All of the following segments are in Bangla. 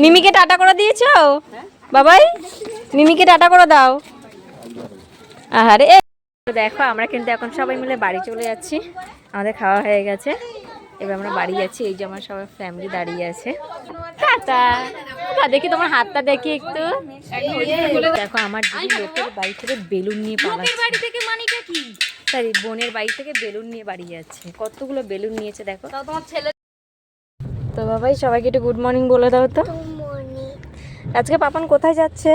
মিমিকে টাটা করে দিয়েছ? বাবাই মিমিকে টাটা করে দাও। আহারে দেখো আমরা কিন্তু এখন সবাই মিলে বাড়ি চলে যাচ্ছি। আমাদের খাওয়া হয়ে গেছে। এবার আমরা বাড়ি যাচ্ছি। এই যে আমার সবাই ফ্যামিলি দাঁড়িয়ে আছে। টাটা। দেখি তোমার হাতটা দেখি একটু। দেখো আমার লোকের বাড়ি থেকে বেলুন নিয়ে বাড়ি থেকে মানিটা কি? সরি বোনের বাড়ি থেকে বেলুন নিয়ে বাড়ি যাচ্ছে। কতগুলো বেলুন নিয়েছে দেখো। তোমার ছেলে তো বাবাই সবাইকে একটু গুড মর্নিং বলে দাও তো। আজকে পাপান কোথায় যাচ্ছে?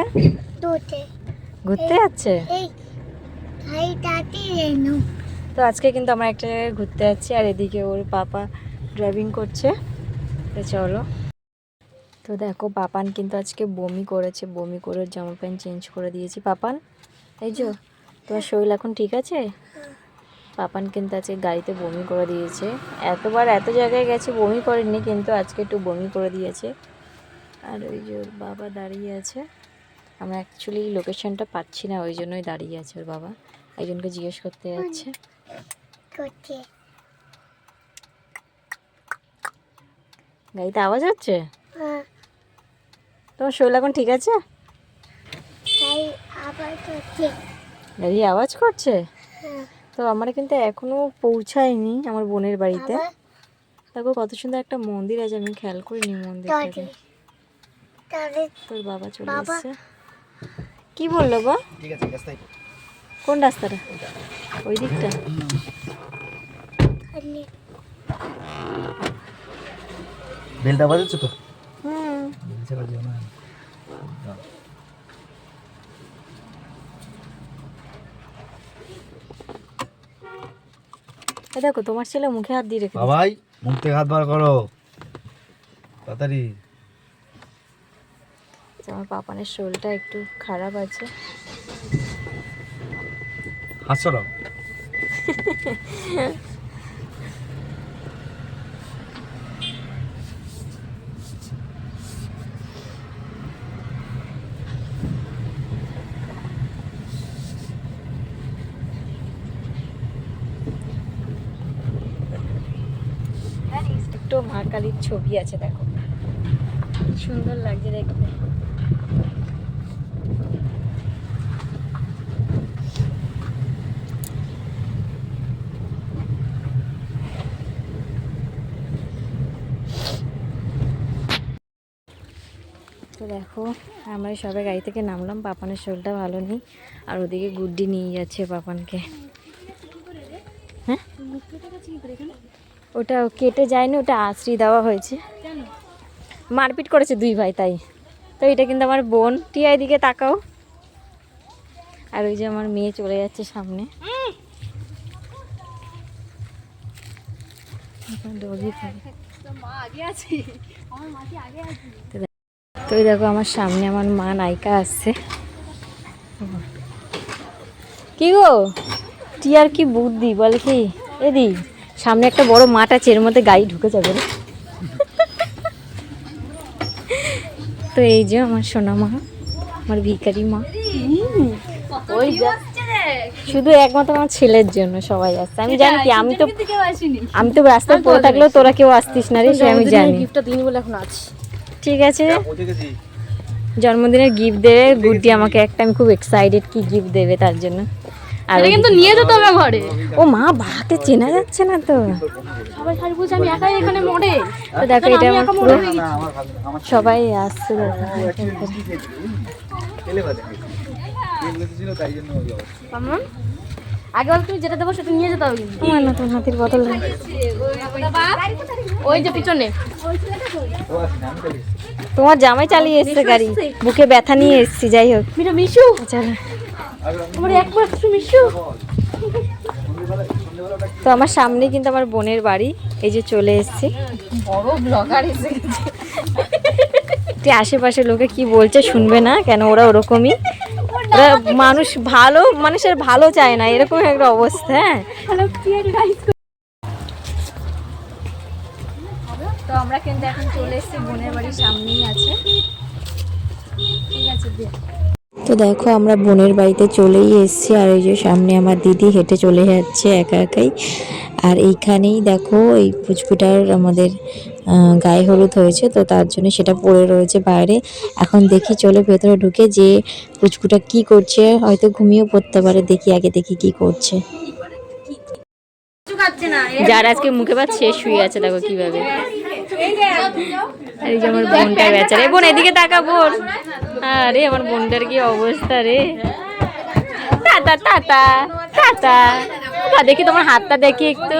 ঘুরতে। যাচ্ছে? তো আজকে কিন্তু আমরা একটা জায়গায় ঘুরতে যাচ্ছি আর এদিকে ওর পাপা ড্রাইভিং করছে। তো চলো। তো দেখো পাপান কিন্তু আজকে বমি করেছে বমি করে জামা প্যান্ট চেঞ্জ করে দিয়েছি। পাপান এই যে তোমার শরীর এখন ঠিক আছে? পাপান কিন্তু আজকে গাড়িতে বমি করে দিয়েছে। এতবার এত জায়গায় গেছে বমি করেনি কিন্তু আজকে একটু বমি করে দিয়েছে। আর ওই যে ওর বাবা দাঁড়িয়ে আছে। আমরা অ্যাকচুয়ালি লোকেশনটা পাচ্ছি না ওই জন্যই দাঁড়িয়ে আছে ওর বাবা। একজনকে জিজ্ঞেস করতে যাচ্ছে। গাড়িতে আওয়াজ হচ্ছে? হ্যাঁ। তোমার শরীর এখন ঠিক আছে? গাড়ি আওয়াজ করছে? হ্যাঁ। তো আমরা কিন্তু এখনও পৌঁছায়নি আমার বোনের বাড়িতে। দেখো কত সুন্দর একটা মন্দির আছে আমি খেয়াল করিনি মন্দিরটাকে। তাহলে তোর বাবা চলে। এসছে। কি বলল গো? ঠিক আছে রাস্তায় কোন রাস্তাটা? ওই দিকটা? বেলটা বাজাচ্ছ তো? হুম। বেলটা বাজিও না। দেখো তোমার ছেলে মুখে হাত দিয়ে রেখে বাবাই মুখ থেকে হাত বার করো। তাড়াতাড়ি। আমার পাপানের শরীরটা একটু খারাপ আছে। হাসছো একটু মা কালীর ছবি আছে দেখো। সুন্দর লাগছে দেখতে। তো দেখো আমরা সবাই গাড়ি থেকে নামলাম পাপানের শরীরটা ভালো নেই। আর ওদিকে গুড্ডি নিয়ে যাচ্ছে পাপানকে। হ্যাঁ? ওটা কেটে যায়নি ওটা আশ্রি দেওয়া হয়েছে। মারপিট করেছে দুই ভাই তাই। তো এটা কিন্তু আমার বোন। টিয়াই দিকে তাকাও। আর ওই যে আমার মেয়ে চলে যাচ্ছে সামনে। এখন ডগি খাবে। তো দেখ- তো দেখো আমার সামনে আমার মা নায়িকা আসছে কি গো? টিয়ার কি বুদ্ধি? বলে কি? এদি সামনে একটা বড় মাঠ আছে এর মধ্যে গাড়ি ঢুকে যাবে। তো এই যে আমার সোনা মা আমার ভিখারি মা। ওই শুধু একমাত্র আমার ছেলের জন্য সবাই আসছে। আমি জানি কি আমি তো আমি তো রাস্তায় পড়ে থাকলেও তোরা কেউ আসতিস না রে সে আমি জানি। গিফটটা দিন বলে এখন আছি। ঠিক আছে? জন্মদিনের গিফট দেবে গুড্ডি আমাকে একটা আমি খুব এক্সাইটেড কি গিফট দেবে তার জন্য। আর কিন্তু নিয়ে যেতে হবে ঘরে। ও মা বাহাতে চেনা যাচ্ছে না তো। সবাই আমি একাই এখানে মরে। তো দেখো এটা আমার পুরো সবাই আসছে দেখো। আগে বল তুমি যেটা দেবো সেটা নিয়ে যেতে হবে আমার নতুন হাতির বোতল। ওই যে পিছনে। না। তোমার জামাই চালিয়ে এসছে গাড়ি। বুকে ব্যথা নিয়ে এসছি যাই হোক। মিঠু মিশু। চলো। আমার একবার মিশু। তো আমার সামনে কিন্তু আমার বোনের বাড়ি। এই যে চলে এসছি। বড় ব্লগার এসে গেছে। আশেপাশে লোকে কি বলছে শুনবে না কেন ওরা ওরকমই। ওরা মানুষ ভালো মানুষের ভালো চায় না এরকম একটা অবস্থা হ্যাঁ? তো আমরা কিন্তু এখন চলে এসেছি বোনের বাড়ির সামনেই আছে। ঠিক আছে তো দেখো আমরা বোনের বাড়িতে চলেই এসেছি আর এই যে সামনে আমার দিদি হেঁটে চলে যাচ্ছে একা একাই। আর এইখানেই দেখো এই পুচকুটার আমাদের গায়ে হলুদ হয়েছে তো তার জন্য সেটা পড়ে রয়েছে বাইরে। এখন দেখি চলে ভেতরে ঢুকে যে পুচকুটা কি করছে হয়তো ঘুমিয়েও পড়তে পারে। দেখি আগে দেখি কি করছে। যার আজকে মুখে ভাত শেষ শুয়ে আছে দেখো কীভাবে। আর যে আমার বোনটা বেচারা। বোন এদিকে তাকা বোন। আরে আমার বোনটার কি অবস্থা রে। টাটা টাটা বাবা, দেখি তোমার হাতটা দেখি একটু।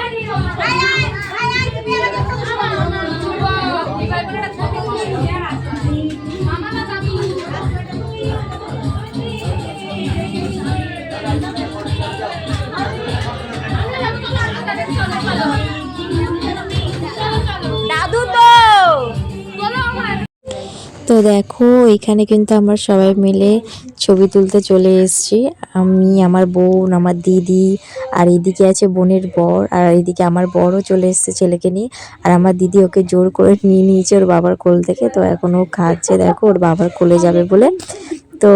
তো দেখো, এখানে কিন্তু আমরা সবাই মিলে ছবি তুলতে চলে এসেছি। আমি, আমার বোন, আমার দিদি, আর এদিকে আছে বোনের বর, আর এদিকে আমার বরও চলে এসেছে ছেলেকে নিয়ে। আর আমার দিদি ওকে জোর করে নিয়ে নিয়েছে ওর বাবার কোল থেকে। তো এখন ও খাচ্ছে, দেখো, ওর বাবার কোলে যাবে বলে। তো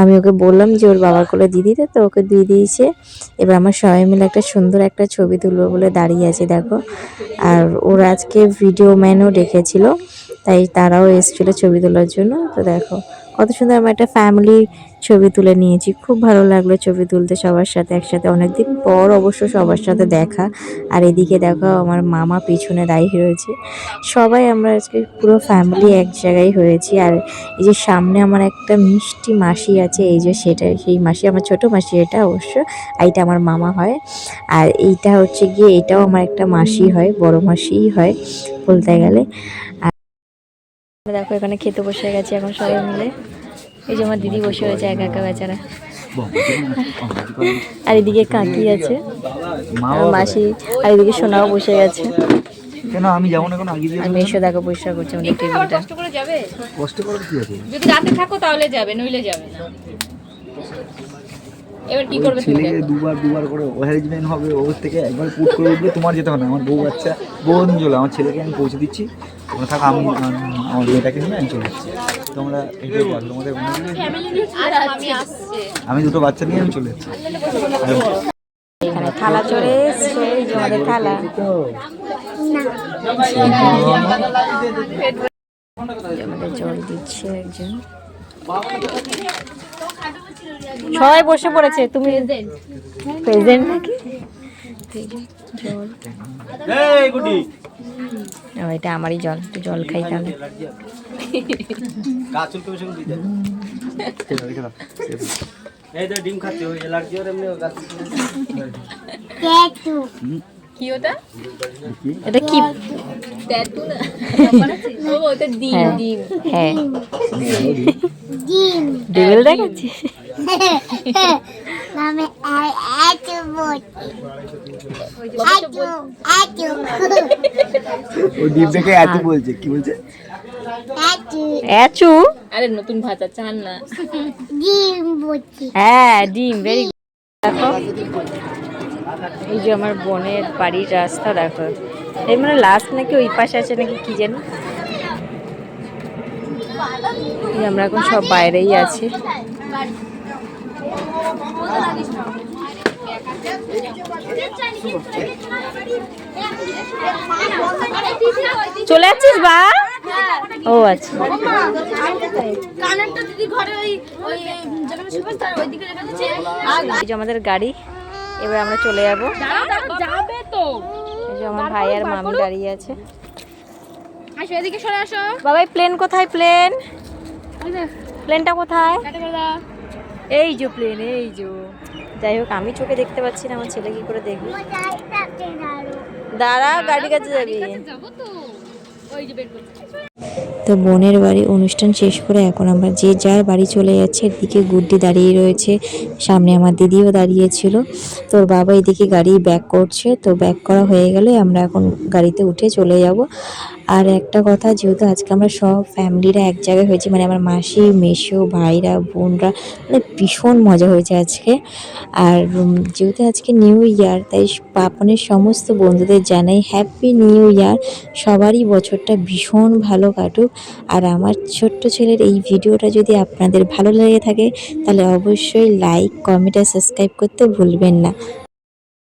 আমি ওকে বললাম যে, ওর বাবার কোলে দিয়ে দিতে। তো ওকে দিয়ে দিয়েছে। এবার আমার সবাই মিলে একটা সুন্দর একটা ছবি তুলবো বলে দাঁড়িয়ে আছে, দেখো। আর ওর আজকে ভিডিও ম্যানও ডেকেছিল। তাই তারাও এসেছিল ছবি তোলার জন্য। তো দেখো, কত সুন্দর আমার একটা ফ্যামিলি ছবি তুলে নিয়েছি। খুব ভালো লাগল ছবি তুলতে সবার সাথে একসাথে। অনেকদিন পর অবশ্য সবার সাথে দেখা। আর এদিকে দেখো, আমার মামা পিছনে দাঁড়িয়ে রয়েছে। সবাই আমরা আজকে পুরো ফ্যামিলি এক জায়গায় হয়েছি। আর এই যে সামনে আমার একটা মিষ্টি মাসি আছে, এই যে সেটা, সেই মাসি, আমার ছোট মাসি এটা অবশ্য, আর এটা আমার মামা হয়। আর এইটা হচ্ছে গিয়ে, এটাও আমার একটা মাসি হয়, বড় মাসিই হয়, বলতে গেলে। দেখো এখানে খেতে বসে গেছে এখন সবাই মিলে। এই যে আমার দিদি বসে রয়েছে একা একা বেচারা। আর এদিকে কাকি আছে মাসি আর এদিকে সোনাও বসে গেছে। কেন আমি আগে দেখো পরিষ্কার করছে আমাদের টেবিলটা কষ্ট করে যাবে? কষ্ট করে কি আছে? যদি রাতে থাকো তাহলে যাবে নইলে যাবে না। এবার কি করবে তুমি? ছেলে দুবার দুবার করে হবে ওর থেকে একবার পুট করে তোমার যেতে হবে না। আমার বউ বাচ্চা বউ চলে আমার ছেলেকে আমি পৌঁছে দিচ্ছি। তোমরা থাকো আমি আমার মেয়েটাকে নিয়ে আমি চলে যাচ্ছি। তোমরা এটাই তোমাদের? আমি দুটো বাচ্চা নিয়ে আমি চলে এখানে থালা চলে এসছে আমাদের থালা। আমাদের জল দিচ্ছে একজন। সবাই বসে পড়েছে তুমি প্রেজেন্ট নাকি? জল। এটা আমারই জল একটু জল খাই তাহলে। কি ওটা? এটা কি? ট্যাটু না। ওটা ডিম হ্যাঁ। ডিম। হ্যাঁ। ডিম। দেখাচ্ছি আমি এত ও থেকে এত বলছে কি বলছে? অ্যাচু আরে নতুন ভাষা চান না। ডিম বলছি। হ্যাঁ ডিম ভেরি দেখো এই যে আমার বোনের বাড়ির রাস্তা দেখো। এই মানে লাস্ট নাকি ওই পাশে আছে নাকি কি জানি আমরা এখন সব বাইরেই আছি। চলে যাচ্ছিস বা? ও আচ্ছা। আমাদের গাড়ি এবার আমরা চলে যাব। যাবে তো। আমার ভাই আর মামি দাঁড়িয়ে আছে। আসো এদিকে সরে আসো। বাবাই প্লেন কোথায় প্লেন প্লেনটা কোথায়? এই যে প্লেন এই যে। যাই হোক, আমি চোখে দেখতে পাচ্ছি না, আমার ছেলে কি করে দেখবে? দাঁড়ো গাড়ি কাছে যাব। তো বোনের বাড়ি অনুষ্ঠান শেষ করে এখন আমরা যে যার বাড়ি চলে যাচ্ছে এদিকে গুড্ডি দাঁড়িয়ে রয়েছে। সামনে আমার দিদিও দাঁড়িয়েছিল তোর বাবা এদিকে গাড়ি ব্যাক করছে। তো ব্যাক করা হয়ে গেলে আমরা এখন গাড়িতে উঠে চলে যাব। আর একটা কথা, যেহেতু আজকে আমরা সব ফ্যামিলিরা এক জায়গায় হয়েছি মানে আমার মাসি, মেসো, ভাইরা, বোনরা মানে ভীষণ মজা হয়েছে আজকে। আর যেহেতু আজকে নিউ ইয়ার, তাই পাপনের সমস্ত বন্ধুদের জানাই, হ্যাপি নিউ ইয়ার। সবারই বছরটা ভীষণ ভালো কাটুক। আর আমার ছোট্ট ছেলের এই ভিডিওটা যদি আপনাদের ভালো লেগে থাকে, তাহলে অবশ্যই লাইক কমেন্ট আর সাবস্ক্রাইব করতে ভুলবেন না।